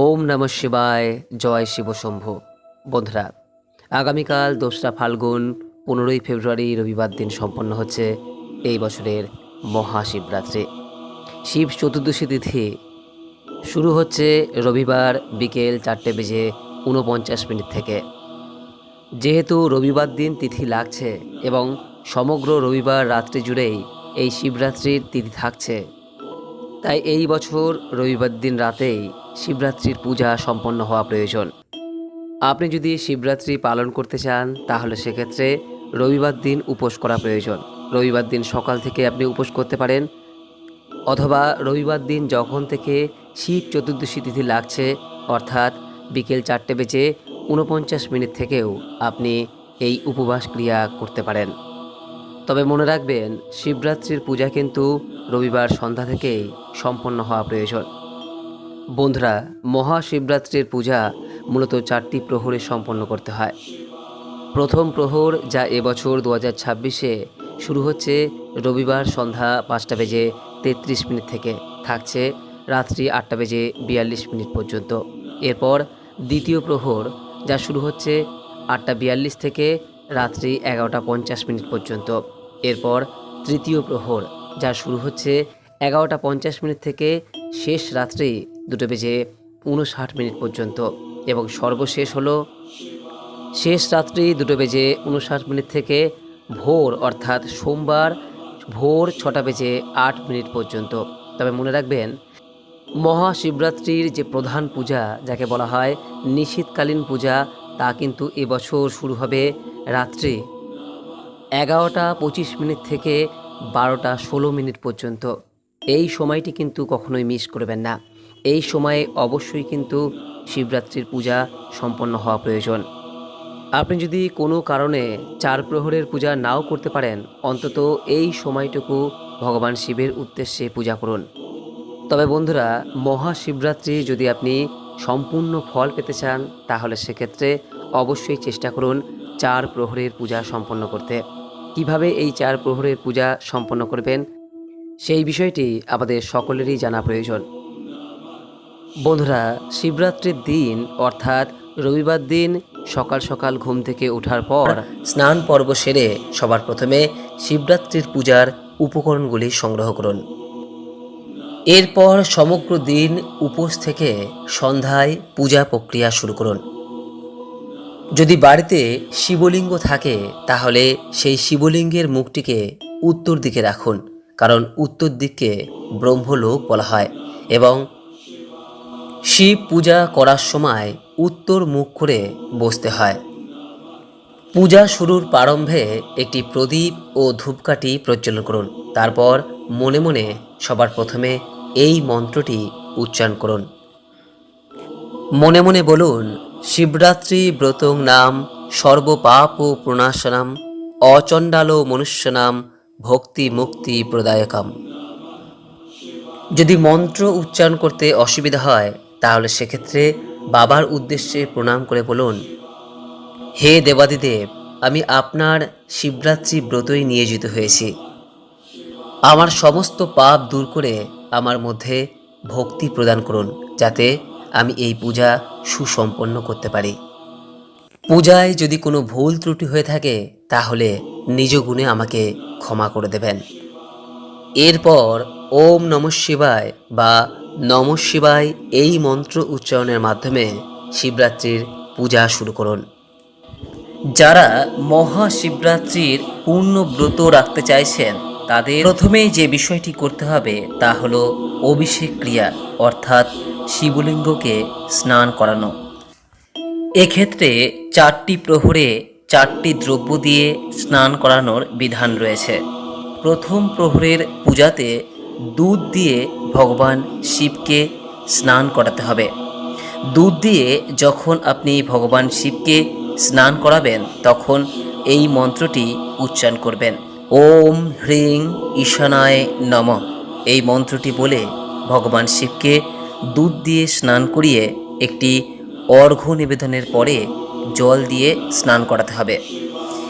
ওম নম শিবায়, জয় শিব শম্ভু। বন্ধুরা, আগামীকাল দোসরা ফাল্গুন, পনেরোই ফেব্রুয়ারি, রবিবার দিন সম্পন্ন হচ্ছে এই বছরের মহাশিবরাত্রি। শিব চতুর্দশী তিথি শুরু হচ্ছে রবিবার বিকেল চারটে বেজে ঊনপঞ্চাশ মিনিট থেকে। যেহেতু রবিবার দিন তিথি লাগছে এবং সমগ্র রবিবার রাত্রি জুড়েই এই শিবরাত্রির তিথি থাকছে, তাই এই বছর রবিবার দিন রাতেই শিবরাত্রির পূজা সম্পন্ন হওয়া প্রয়োজন। আপনি যদি শিবরাত্রি পালন করতে চান, তাহলে সেক্ষেত্রে রবিবার দিন উপোস করা প্রয়োজন। রবিবার দিন সকাল থেকে আপনি উপোস করতে পারেন, অথবা রবিবার দিন যখন থেকে শিব চতুর্দশী তিথি লাগছে, অর্থাৎ বিকেল চারটে বেজে ঊনপঞ্চাশ মিনিট থেকেও আপনি এই উপবাস ক্রিয়া করতে পারেন। তবে মনে রাখবেন, শিবরাত্রির পূজা কিন্তু রবিবার সন্ধ্যা থেকেই সম্পন্ন হওয়া প্রয়োজন। বন্ধুরা, মহাশিবরাত্রির পূজা মূলত চারটি প্রহরে সম্পন্ন করতে হয়। প্রথম প্রহর যা এবছর দু হাজার ছাব্বিশে শুরু হচ্ছে রবিবার সন্ধ্যা পাঁচটা বেজে তেত্রিশ মিনিট থেকে। থাকছে রাত্রি আটটা বেজে বিয়াল্লিশ মিনিট পর্যন্ত। এরপর দ্বিতীয় প্রহর যা শুরু হচ্ছে আটটা বিয়াল্লিশ থেকে রাত্রি এগারোটা পঞ্চাশ মিনিট পর্যন্ত। এরপর তৃতীয় প্রহর যা শুরু হচ্ছে এগারোটা পঞ্চাশ মিনিট থেকে শেষ রাত্রি দুটো বেজে উনষাট মিনিট পর্যন্ত এবং সর্বশেষ হলো শেষ রাত্রি দুটো বেজে উনষাট মিনিট থেকে ভোর, অর্থাৎ সোমবার ভোর ছটা বেজে আট মিনিট পর্যন্ত। তবে মনে রাখবেন, মহাশিবরাত্রির যে প্রধান পূজা, যাকে বলা হয় নিশীতকালীন পূজা, তা কিন্তু এবছর শুরু হবে রাত্রি এগারোটা পঁচিশ মিনিট থেকে বারোটা ষোলো মিনিট পর্যন্ত। এই সময়টি কিন্তু কখনোই মিস করবেন না। এই সময়ে অবশ্যই কিন্তু শিবরাত্রির পূজা সম্পন্ন হওয়া প্রয়োজন। আপনি যদি কোনো কারণে চার প্রহরের পূজা নাও করতে পারেন, অন্তত এই সময়টুকু ভগবান শিবের উদ্দেশ্যে পূজা করুন। তবে বন্ধুরা, মহাশিবরাত্রি যদি আপনি সম্পূর্ণ ফল পেতে চান, তাহলে সেক্ষেত্রে অবশ্যই চেষ্টা করুন চার প্রহরের পূজা সম্পন্ন করতে। কীভাবে এই চার প্রহরের পূজা সম্পন্ন করবেন? সেই বিষয়টি আমাদের সকলেরই জানা প্রয়োজন। বন্ধুরা, শিবরাত্রির দিন, অর্থাৎ রবিবার দিন, সকাল সকাল ঘুম থেকে ওঠার পর স্নান পর্ব সেরে সবার প্রথমে শিবরাত্রির পূজার উপকরণগুলি সংগ্রহ করুন। এরপর সমগ্র দিন উপোস থেকে সন্ধ্যায় পূজা প্রক্রিয়া শুরু করুন। যদি বাড়িতে শিবলিঙ্গ থাকে, তাহলে সেই শিবলিঙ্গের মুখটিকে উত্তর দিকে রাখুন। কারণ উত্তর দিককে ব্রহ্মলোক বলা হয় এবং শিব পূজা করার সময় উত্তর মুখ করে বসতে হয়। পূজা শুরুর প্রারম্ভে একটি প্রদীপ ও ধূপকাঠি প্রজ্বলন করুন, তারপর মনে মনে সবার প্রথমে এই মন্ত্রটি উচ্চারণ করুন। মনে মনে বলুন, শিবরাত্রি ব্রতং নাম, সর্বপাপ ও প্রণাশনাম, অচণ্ডালো মনুষ্যনাম ভক্তি মুক্তি প্রদায়কাম। যদি মন্ত্র উচ্চারণ করতে অসুবিধা হয়, তাহলে সেক্ষেত্রে বাবার উদ্দেশ্যে প্রণাম করে বলুন, হে দেবাদিদেব, আমি আপনার শিবরাত্রি ব্রতই নিয়োজিত হয়েছি। আমার সমস্ত পাপ দূর করে আমার মধ্যে ভক্তি প্রদান করুন, যাতে আমি এই পূজা সুসম্পন্ন করতে পারি। পূজায় যদি কোনো ভুল ত্রুটি হয়ে থাকে, তাহলে নিজ গুণে আমাকে ক্ষমা করে দেবেন। এরপর ওম নম শিবায় বা নম শিবায় এই মন্ত্র উচ্চারণের মাধ্যমে শিবরাত্রির পূজা শুরু করুন। যারা মহাশিবরাত্রির পূর্ণ ব্রত রাখতে চাইছেন, তাদের প্রথমেই যে বিষয়টি করতে হবে, তা হলো অভিষেক ক্রিয়া, অর্থাৎ শিবলিঙ্গকে স্নান করানো। এক্ষেত্রে চারটি প্রহরে চারটি দ্রব্য দিয়ে স্নান করানোর বিধান রয়েছে। প্রথম প্রহরের পূজাতে দুধ দিয়ে ভগবান শিবকে স্নান করাতে হবে। দুধ দিয়ে যখন আপনি ভগবান শিবকে স্নান করাবেন, তখন এই মন্ত্রটি উচ্চারণ করবেন। ওম হ্রিং ঈশানায় নম। এই মন্ত্রটি বলে ভগবান শিবকে দুধ দিয়ে স্নান করিয়ে একটি অর্ঘ্য নিবেদনের পরে জল দিয়ে স্নান করাতে হবে।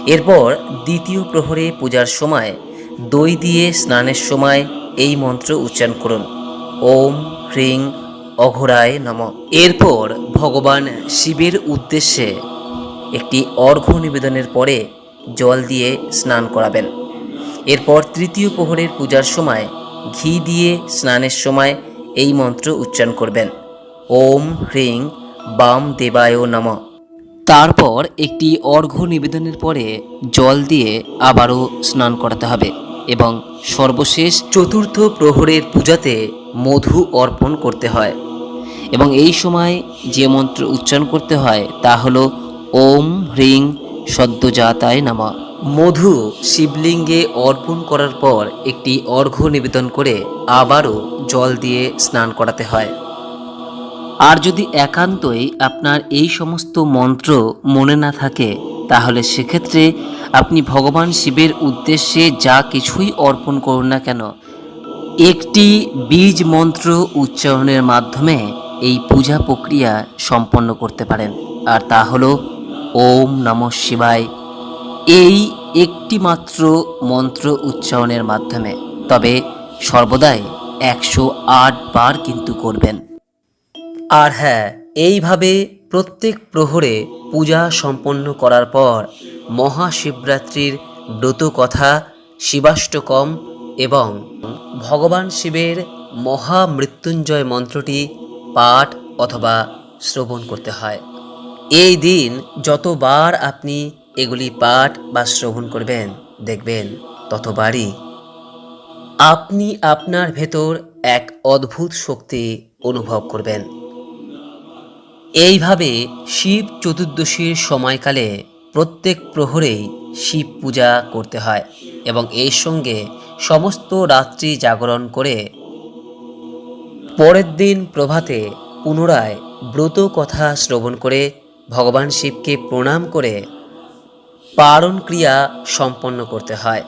এরপর দ্বিতীয় প্রহরে পূজার সময় দই দিয়ে স্নানের সময় এই মন্ত্র উচ্চারণ করুন। ওম হ্রিং অঘোরায় নম। এরপর ভগবান শিবের উদ্দেশ্যে একটি অর্ঘ্য নিবেদনের পরে জল দিয়ে স্নান করাবেন। এরপর তৃতীয় প্রহরের পূজার সময় ঘি দিয়ে স্নানের সময় এই মন্ত্র উচ্চারণ করবেন। ওম হ্রিং বাম দেবায় নম। তারপর একটি অর্ঘ্য নিবেদনের পরে জল দিয়ে আবারও স্নান করাতে হবে এবং সর্বশেষ চতুর্থ প্রহরের পূজাতে মধু অর্পণ করতে হয়। এবং এই সময় যে মন্ত্র উচ্চারণ করতে হয় তা হল ওম হ্রিং সদ্যজাতায় নামা। মধু শিবলিঙ্গে অর্পণ করার পর একটি অর্ঘ্য নিবেদন করে আবারও জল দিয়ে স্নান করাতে হয়। আর যদি একান্তই আপনার এই সমস্ত মন্ত্র মনে না থাকে, তাহলে সেক্ষেত্রে আপনি ভগবান শিবের উদ্দেশ্যে যা কিছুই অর্পণ করুন না কেন, একটি বীজ মন্ত্র উচ্চারণের মাধ্যমে এই পূজা প্রক্রিয়া সম্পন্ন করতে পারেন। আর তা হলো, ওম নম শিবায়। এই একটি মাত্র মন্ত্র উচ্চারণের মাধ্যমে। তবে সর্বদাই একশো আট বার কিন্তু করবেন। আর হ্যাঁ এইভাবে প্রত্যেক প্রহরে পূজা সম্পন্ন করার পর মহাশিবরাত্রির ব্রত কথা শিবাষ্টকম এবং ভগবান শিবের মহামৃত্যুঞ্জয় মন্ত্রটি পাঠ অথবা শ্রবণ করতে হয়। এই দিন যতবার আপনি এগুলি পাঠ বা শ্রবণ করবেন, দেখবেন ততবারই। আপনি আপনার ভেতর এক অদ্ভুত শক্তি অনুভব করবেন। এইভাবে শিব চতুর্দশীর সময়কালে প্রত্যেক প্রহরেই শিব পূজা করতে হয় এবং এর সঙ্গে সমস্ত রাত্রি জাগরণ করে পরের দিন প্রভাতে পুনরায় ব্রত কথা শ্রবণ করে ভগবান শিবকে প্রণাম করে পারণ ক্রিয়া সম্পন্ন করতে হয়।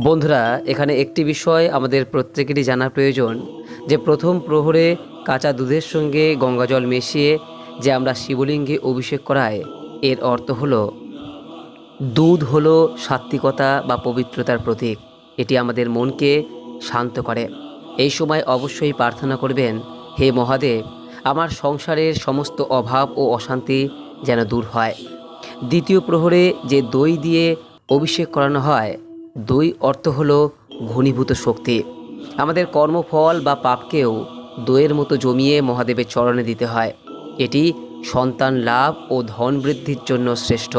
বন্ধুরা, এখানে একটি বিষয় আমাদের প্রত্যেকেরই জানা প্রয়োজন, যে প্রথম প্রহরে কাঁচা দুধের সঙ্গে গঙ্গাজল মিশিয়ে যে আমরা শিবলিঙ্গে অভিষেক করাই এর অর্থ হলো, দুধ হলো সাত্ত্বিকতা বা পবিত্রতার প্রতীক। এটি আমাদের মনকে শান্ত করে। এই সময় অবশ্যই প্রার্থনা করবেন, হে মহাদেব, আমার সংসারের সমস্ত অভাব ও অশান্তি যেন দূর হয়। দ্বিতীয় প্রহরে যে দই দিয়ে অভিষেক করানো হয়, দই অর্থ হল ঘনীভূত শক্তি। আমাদের কর্মফল বা পাপকেও দইয়ের মতো জমিয়ে মহাদেবের চরণে দিতে হয়। এটি সন্তান লাভ ও ধন বৃদ্ধির জন্য শ্রেষ্ঠ।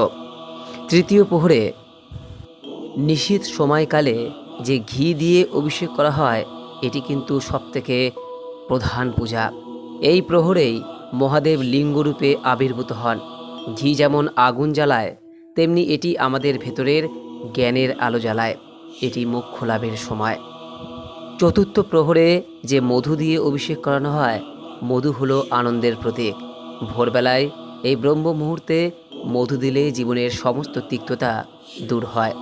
তৃতীয় প্রহরে নিশীত সময়কালে যে ঘি দিয়ে অভিষেক করা হয়, এটি কিন্তু সবথেকে প্রধান পূজা। এই প্রহরেই মহাদেব লিঙ্গরূপে আবির্ভূত হন। ঘি যেমন আগুন জ্বালায়, তেমনি এটি আমাদের ভেতরের জ্ঞানের আলো জ্বালায়। এটি মুখ্য লাভের সময়। চতুর্থ প্রহরে যে মধু দিয়ে অভিষেক করানো হয়, মধু হলো আনন্দের প্রতীক। ভোরবেলায় এই ব্রহ্ম মুহূর্তে মধু দিলে জীবনের সমস্ত তিক্ততা দূর হয়।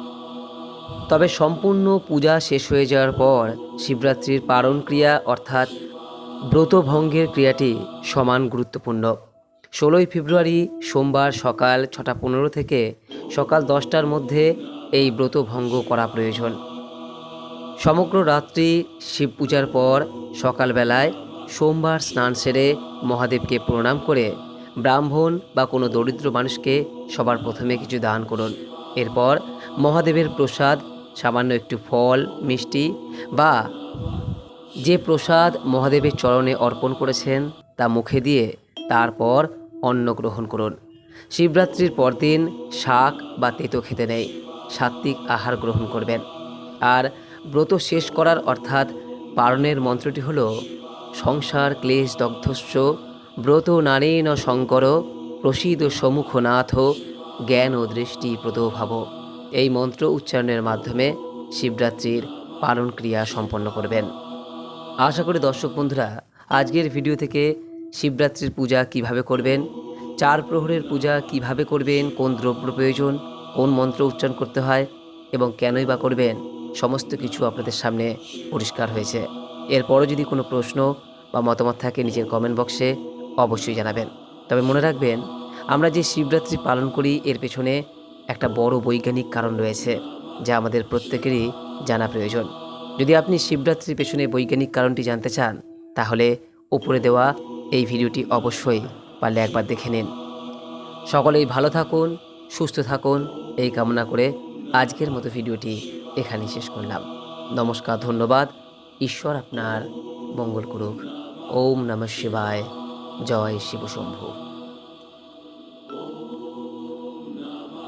তবে সম্পূর্ণ পূজা শেষ হয়ে যাওয়ার পর শিবরাত্রির পারণ ক্রিয়া অর্থাৎ ব্রতভঙ্গের ক্রিয়াটি সমান গুরুত্বপূর্ণ। ষোলোই ফেব্রুয়ারি সোমবার সকাল ছটা পনেরো থেকে সকাল দশটার মধ্যে এই ব্রতভঙ্গ করা প্রয়োজন। সমগ্র রাত্রি শিব পূজার পর সকালবেলায় সোমবার স্নান সেরে মহাদেবকে প্রণাম করে ব্রাহ্মণ বা কোনো দরিদ্র মানুষকে সবার প্রথমে কিছু দান করুন। এরপর মহাদেবের প্রসাদ, সামান্য একটু ফল, মিষ্টি বা যে প্রসাদ মহাদেবের চরণে অর্পণ করেছেন তা মুখে দিয়ে তারপর অন্ন গ্রহণ করুন। শিবরাত্রির পরদিন শাক বা তেতো খেতে নেই, সাত্ত্বিক আহার গ্রহণ করবেন। আর ব্রত শেষ করার অর্থাৎ পারণের মন্ত্রটি হল সংসার ক্লেশ দগ্ধস্য ব্রত নারীন শঙ্কর প্রসিদ সমুখনাথ জ্ঞান ও দৃষ্টি প্রদভাব। এই মন্ত্র উচ্চারণের মাধ্যমে শিবরাত্রির পালন ক্রিয়া সম্পন্ন করবেন। আশা করি দর্শক বন্ধুরা, আজকের ভিডিও থেকে শিবরাত্রির পূজা কীভাবে করবেন, চার প্রহরের পূজা কীভাবে করবেন, কোন দ্রব্য প্রয়োজন, কোন মন্ত্র উচ্চারণ করতে হয় এবং কেনই বা করবেন, সমস্ত কিছু আপনাদের সামনে পরিষ্কার হয়েছে। এরপরও যদি কোনো প্রশ্ন বা মতামত থাকে নিজের কমেন্ট বক্সে অবশ্যই জানাবেন। তবে মনে রাখবেন, আমরা যে শিবরাত্রি পালন করি, এর পেছনে একটা বড় বৈজ্ঞানিক কারণ রয়েছে, যা আমাদের প্রত্যেকেরই জানা প্রয়োজন। যদি আপনি শিবরাত্রির পেছনে বৈজ্ঞানিক কারণটি জানতে চান, তাহলে উপরে দেওয়া এই ভিডিওটি অবশ্যই পারলে একবার দেখে নিন। সকলেই ভালো থাকুন, সুস্থ থাকুন, এই কামনা করে আজকের মতো ভিডিওটি এখানেই শেষ করলাম। নমস্কার, ধন্যবাদ ঈশ্বর আপনার মঙ্গল করুক। ওম নমঃ শিবায়। জয় শিবশম্ভু।